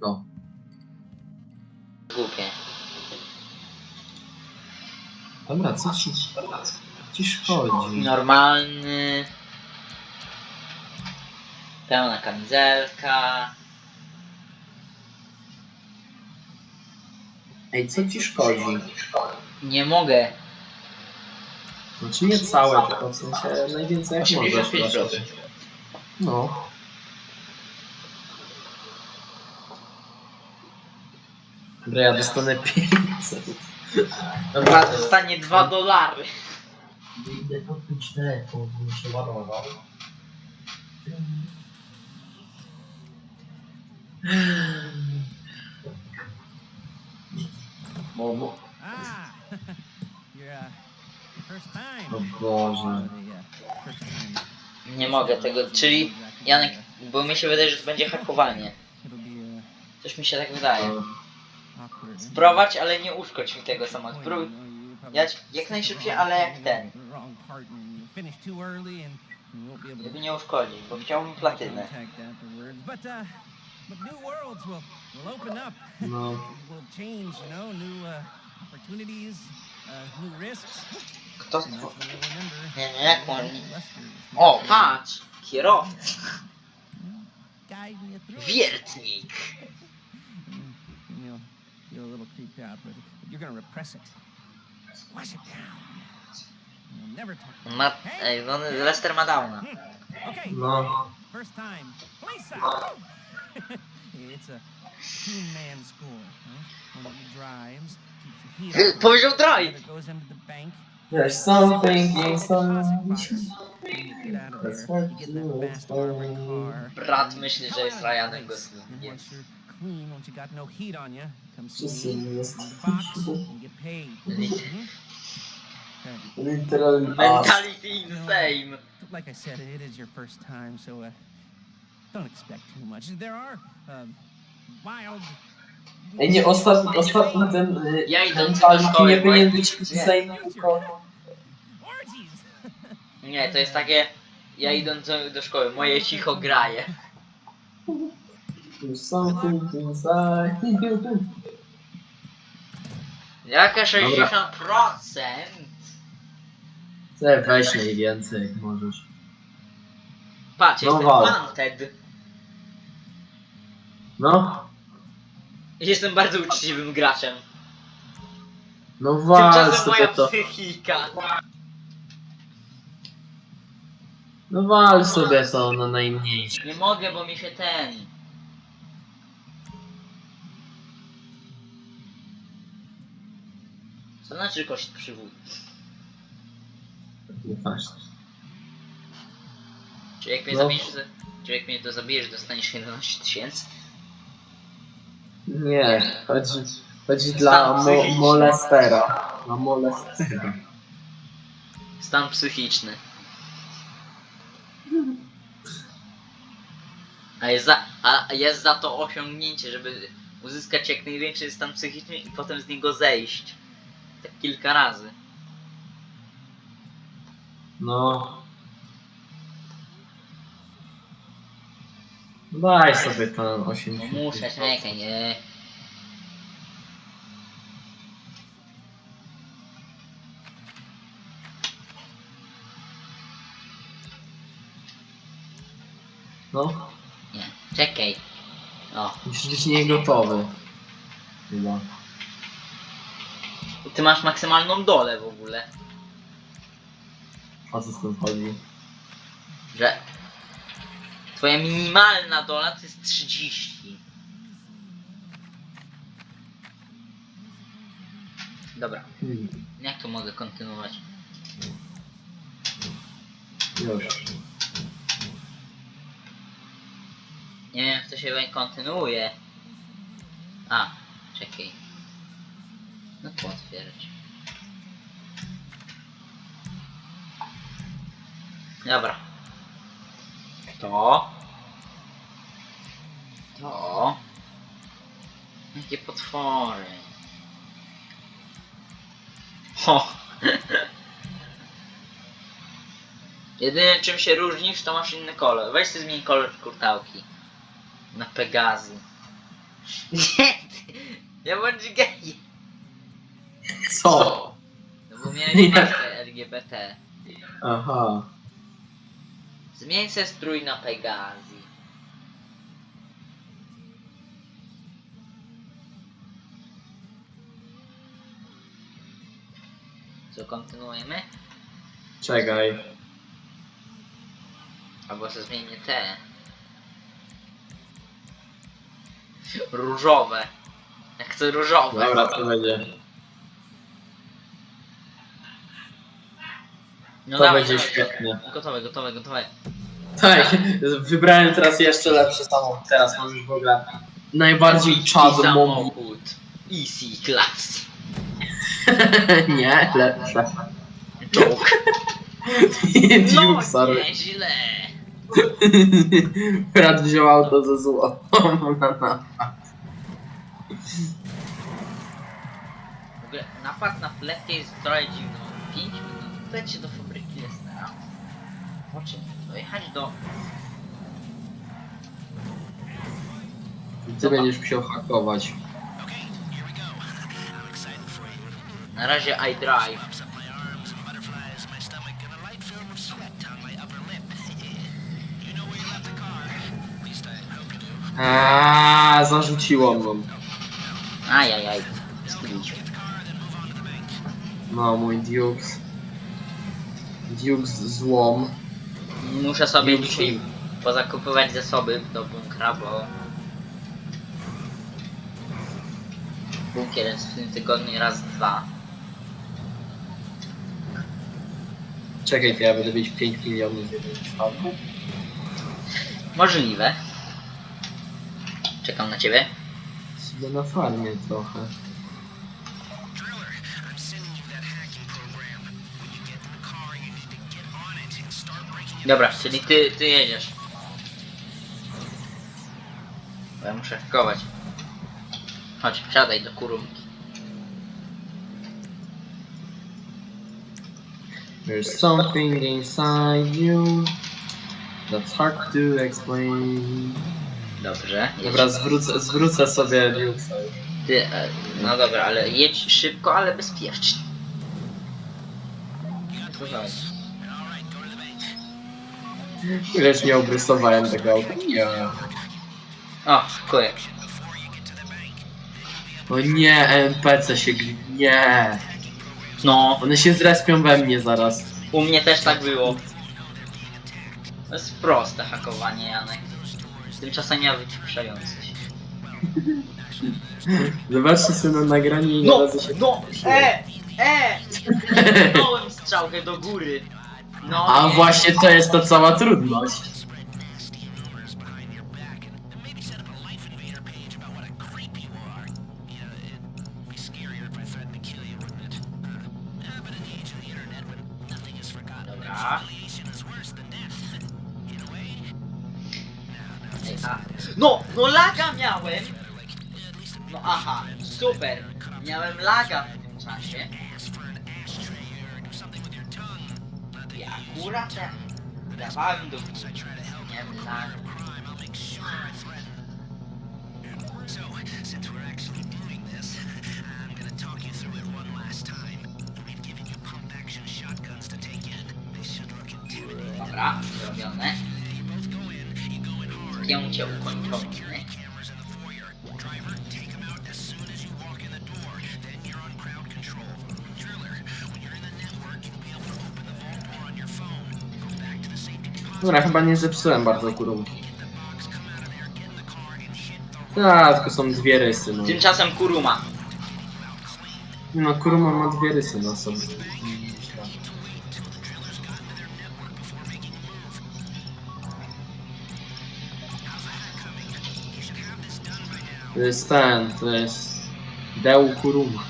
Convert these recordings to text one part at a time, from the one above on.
No. Głupie. Dobra, co ci, ci szkodzi? Normalny. Pełna kamizelka. Ej, co ci szkodzi? Nie mogę. Znaczy nie całe, tylko w sensie najwięcej jak możesz. 85%. No. Dobra, ja dostanę 500. Dobra, dostanie 2 dolary. Idę kupić telefon, bo się ładował. Bo, bo, Ah, your uh, first time. o Boże. Nie mogę tego, czyli Janek, bo mi się wydaje, że to będzie hakowanie. Coś mi się tak wydaje. Sprowadź, ale nie uszkodź mi tego you probably Jać jak najszybciej, ale jak ten. Żeby nie uszkodzić, bo chciałbym platynę. uh. No. uh, uh. Kto to? Nie, nie, jak on... O, patrz! Kierowca. Wiertnik. Mm, and you'll feel a little creeped out, but you're gonna repress it. Squash it down. You'll never talk. Ma... Ej, on, Lester ma downa. Okay, No. first time. Police out. it's a two-man school. Huh? One of you drives, keeps the heat on. Powiedział The drive! other goes into the bank. There's something Deposit inside. box. When you get out of That's there, what you get you that fast armored car. Brat myśli, że jest Come out of Ryanem the place. Goslingiem. And once you're clean, once you got no heat on you, come see Wszyscy jest. Literally. Mentality insane. Like I said, it is your first time, so uh, don't expect too much. There are um, wild. Ej, nie, ostatni, ostatni ten, y, Ja idę ten do szkoły, nie bo- powinien być Nie. zajmę tylko... Orgies! Nie, to jest takie... Ja idąc do, do szkoły, moje cicho graje. There's something inside. Jaka 60%? Chcę weź najwięcej jak możesz. Patrz, No jestem wal. wanted. No, Jestem bardzo uczciwym graczem. no wal Tymczasem sobie moja to. psychika. No wal sobie to na najmniejsze. Nie mogę, bo mi się ten... Co znaczy koszt przywód? Nieważne. Czy jak mnie No. zabijesz, czy jak mnie to zabijesz, dostaniesz 11 tysięcy? Nie, chodzi, chodzi dla mo molestera. Dla molestera. Stan psychiczny. A jest, za, a jest za to osiągnięcie, żeby uzyskać jak największy stan psychiczny i potem z niego zejść. Tak kilka razy. No. Daj sobie ten No 80. muszę, czekaj, nie. No, Nie, czekaj. O, musisz być nie gotowy. Chyba. Ty masz maksymalną dolę w ogóle. O co z tym chodzi? Że twoja minimalna dola to jest 30. Dobra, Hmm, jak to mogę kontynuować? już. Nie wiem, jak to się kontynuuje. A, czekaj. To otwierać. Dobra. To. To. Jakie potwory. Ho. Jedyne czym się różnisz, to masz inny kolor. Weź sobie zmień kolor kurtałki. Na Pegazy. Nie! Ja bądź gej! Co? No bo miałeś maskę LGBT. Aha. Zmień se strój na Pegasi. Co, kontynuujemy? Czekaj. Albo se zmienię te. Różowe. Ja chcę różowe. Dobra, to będzie. No To dawaj, będzie dawaj. świetnie. Gotowe, gotowe, gotowe. Tak, wybrałem teraz jeszcze lepszy samochód. Teraz możesz w ogóle najbardziej czad I samochód. Easy class. Nie, lepsze. Czołg. No Duke, sorry. nieźle. Brat wziął auto ze zło. W ogóle napad na fletkę jest trochę dziwny. 5 minut. Lecie do fabryki Lestera. Czym dojechać do... Ty będziesz musiał hakować. Na razie I drive. Aaaa, zarzuciło mną. Ajajaj. Zbiliśmy. No, mój Dukes złom. Muszę sobie Dukes dzisiaj pozakupywać zasoby do bunkra, bo... Bunkier jest w tym tygodniu raz dwa. Czekaj, to ja będę mieć 5 milionów w jednym przypadku. Możliwe. Czekam na ciebie. Sobie na farmie trochę. Dobra, czyli ty, ty jedziesz. Bo ja muszę hakować. Chodź, wsiadaj do kurumki. There's something inside you that's hard to explain. Dobrze. jedź. Dobra, zwrócę, zwrócę sobie. Ty, e, no dobra, ale jedź szybko, ale bezpiecznie. Słuchaj. Ileż nie obrysowałem tego auta? Nie. O, dziękuję. O nie, NPC się gli... Nie. No, One się zrespią we mnie zaraz. u mnie też tak było. To jest proste hakowanie, Janek. Tymczasem ja wyciszający się. Zobaczcie sobie na nagranie i No, razy się... no, e, e! Dałem strzałkę do góry. No, A nie. właśnie to jest ta cała trudność. Dobra. Ej, a. No, no laga miałem! No aha, super. Miałem laga five in the so I try to help every line. Crime, I'll make sure I threaten. So, since we're actually doing this, I'm gonna talk you through it one last time. We've given you pump action shotguns to take in. They should look intimidating. Dobra, zrobione. Zdjęcie ukończone. Dobra, chyba nie zepsułem bardzo kurumki. Tak, tylko są dwie rysy, no. Tymczasem Kuruma. No, kuruma ma dwie rysy na sobie. To jest ten, to jest Deu Kuruma.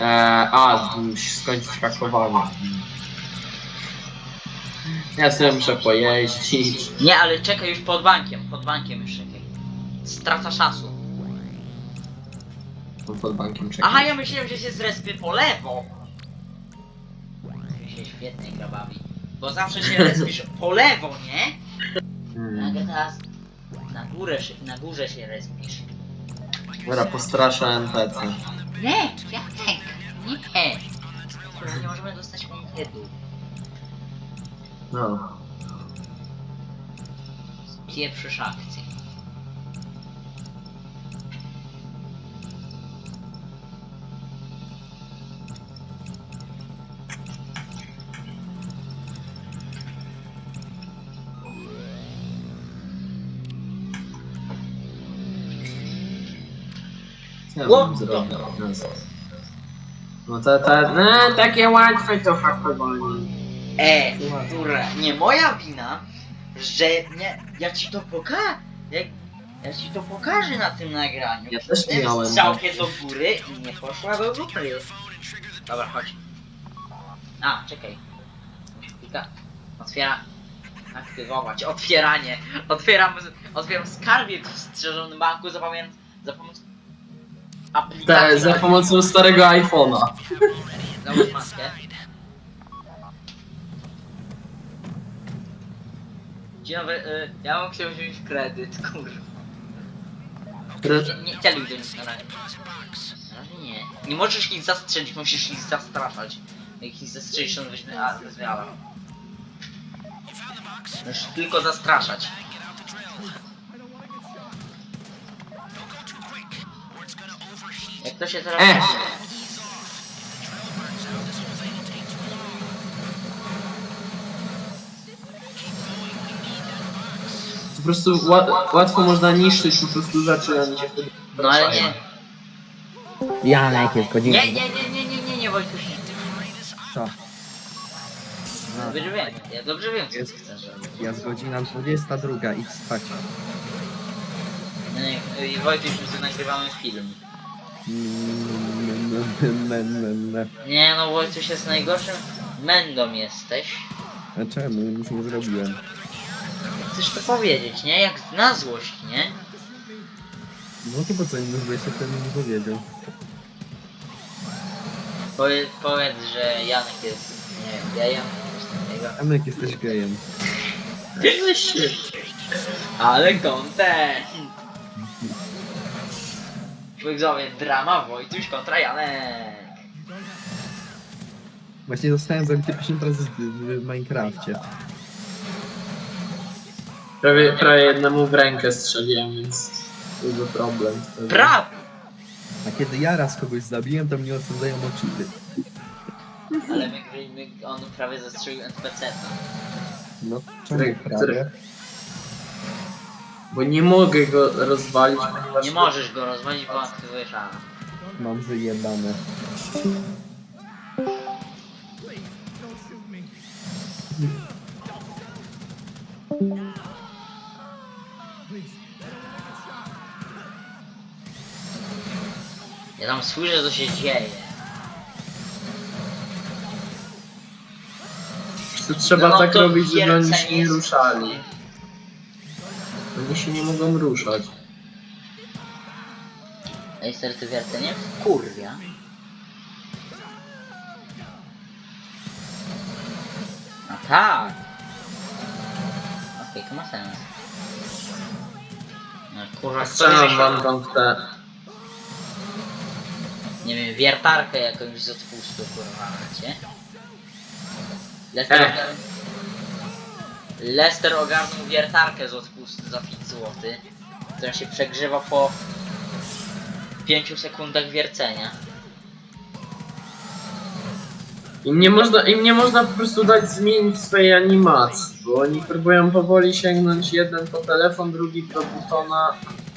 Eee, a, musisz skończyć hakowanie. Ja sobie muszę pojeździć. Nie, ale czekaj już pod bankiem, pod bankiem już czekaj. Strata czasu. Pod bankiem czekać. Aha, ja myślałem, że się zrespię po lewo. Się świetnie gra bawi. Bo zawsze się respisz po lewo, nie? Hmm. Nagle teraz Na górę się, na górze się respisz. Dobra, postraszę NPC. Nie, jak nie. Kurwa, nie możemy dostać konfetu. No. Pieprzysz akcję. Ja bym zrobił? No to, to, no, takie łatwe to hakowanie. E, kurwa, nie moja wina, że nie, ja ci to pokażę. Ja ci to pokażę na tym nagraniu. Ja też Tym miałem. strzałkę do góry i nie poszła do góry. Dobra, chodź. A, czekaj. Klika. Otwiera. Aktywować. Otwieranie. Otwieram, otwieram skarbie w strzeżonym banku za, pamię- za pomocą aplikacji. Te, za pomocą starego iPhone'a. Załóż maskę. Dzień dobry, y, ja mam chciał wziąć kredyt, kurwa. Nie, nie do nich na razie. Na razie nie. Nie możesz ich zastrzelić, musisz ich zastraszać. Jak ich zastrzelisz, on weźmie a, wezmie alarm. Musisz tylko zastraszać. Jak to się teraz... Eh. Po prostu ła- łatwo można niszczyć po prostu rzeczy, a oni się wtedy No ale nie. Janek jest godzina. Nie, nie, nie, nie, nie, nie, nie, Wojtuś. Co? Dobrze wiem, ja dobrze wiem, co Jest. chcesz robić. Jest godzina 22, idź spać. Nie, nie, i Wojtuś, my tu nagrywamy film. Mm, mm, mm, mm, mm. Nie no, Wojtuś jest najgorszym mędą jesteś. A czemu? Nic nie zrobiłem. Chcesz to powiedzieć, nie? Jak na złość, nie? No to po co mówiłeś, jak ten nie powiedział? Powie, powiedz, że Janek jest, nie wiem, gejem. coś takiego. Janek, jesteś gejem. Się. Ale content! Widzowie, drama Wojtuś kontra Janek. Właśnie dostałem zabity 50 razy w, w Minecrafcie. Prawie, prawie jednemu w rękę strzeliłem, więc duży problem. wtedy. Prawie! A kiedy ja raz kogoś zabiłem, to mnie osądzają o cheaty. Ale my, my, on prawie zastrzelił NPC. No, czemu prawie? który- Bo nie mogę go rozwalić, ponieważ... Nie możesz go rozwalić, bo aktywujesz alarm. Mam wyjebane. Ja tam słyszę, co się dzieje. To trzeba No tak to robić, żeby oni się nie ruszali. Oni się nie mogą ruszać. Ej, serce wiercenie? Kurwia. A tak. Okej, to ma sens. No kurwa, Strzelam wam tam w te... Nie wiem, wiertarkę jakąś z odpustu kurwa macie. Lester, ogar... Lester ogarnął wiertarkę z odpustu za 5 zł. Która się przegrzewa po 5 sekundach wiercenia. Im nie, można, Im nie można po prostu dać zmienić swojej animacji, bo oni próbują powoli sięgnąć jeden po telefon, drugi po butona,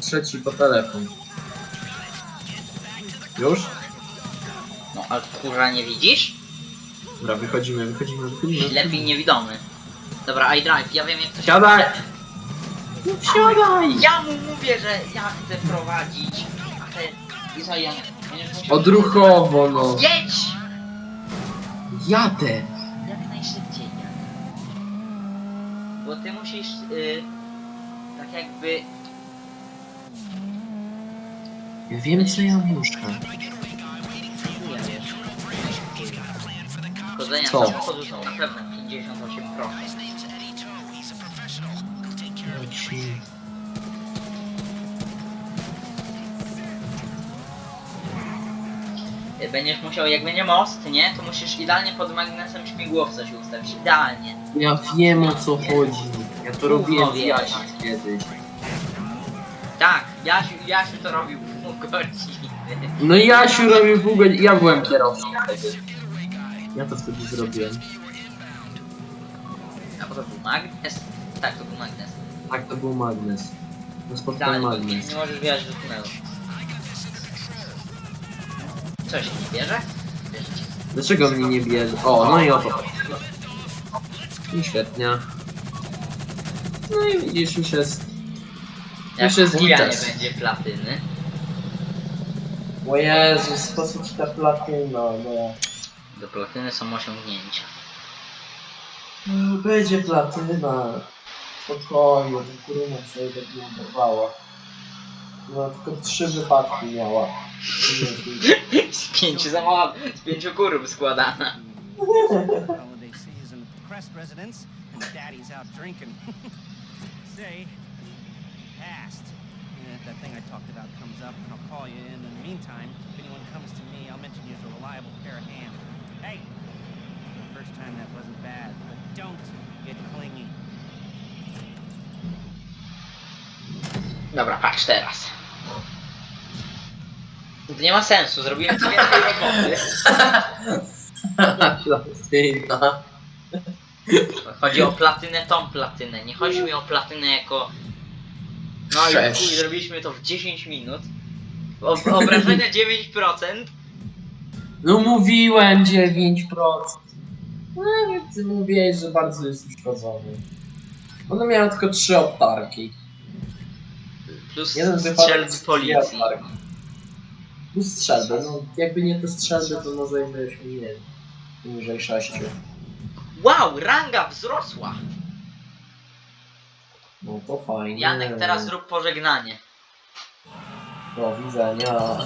trzeci po telefon. Już? No ale kurwa nie widzisz? Dobra, wychodzimy, wychodzimy, wychodzimy. Lepiej niewidomy. Dobra, iDrive, ja wiem jak to się... Siadaj! Siadaj! Ja mu mówię, że ja chcę prowadzić, a ty... I co, ja... będziesz musiał- Odruchowo, no. Jedź! Jadę! Jak najszybciej. Bo ty musisz y, tak jakby. Ja wiem, co ja muszę. Szkodzenia Co? samochodu są na pewno 58%. Będziesz musiał, jak będzie most, nie? To musisz idealnie pod magnesem śmigłowca się ustawić. Idealnie. Ja wiem o co chodzi. Ja to robiłem w Jasie kiedyś. Tak, Jasiu, Jasiu to robił w pół godziny. No Jasiu robił w ogóle... Ja byłem kierowcą wtedy. Ja to wtedy zrobiłem. A bo to był magnes? Tak, to był magnes. Tak, to był magnes. To spotkałem Idealnie, magnes. nie możesz wjechać do tunelu. Co się nie bierze? Bierzecie. Dlaczego mnie nie bierze? O, no i oto. I świetnie. No i widzisz, już jest. Jak Już jest chuja nie będzie platyny. O Jezus, sposób ta platyna, no. Do platyny są osiągnięcia. No, Będzie platyna. Spokojnie, to kurwa sobie tak nie oderwała. No, tylko trzy wypadki miała. Z pięciu samochodów, z pięciu kurów składana. holiday season Crest residence, and Daddy's out drinking. Say, past. And if that thing I talked about comes up, I'll call you in. In the meantime, if anyone comes to me, I'll mention you as a reliable pair of hands. Hey, the first time that wasn't bad, but don't get clingy. Dobra, patrz teraz. To nie ma sensu, zrobiłem ci więcej roboty. Platyna. Chodzi o platynę, tą platynę. Nie chodzi mi o platynę jako... No i Sześć. chuj, zrobiliśmy to w 10 minut. O, obrażenia 9%. No mówiłem 9%. No ty mówiłeś, że bardzo jest uszkodzony. One miały tylko trzy obtarki. Plus Jeden strzelby wypadek z policji. obtarki. Plus strzelby, no jakby nie te strzelby, to może byśmy mieli. Poniżej 6. Wow, ranga wzrosła! No to fajnie. Janek, teraz zrób pożegnanie. Do widzenia.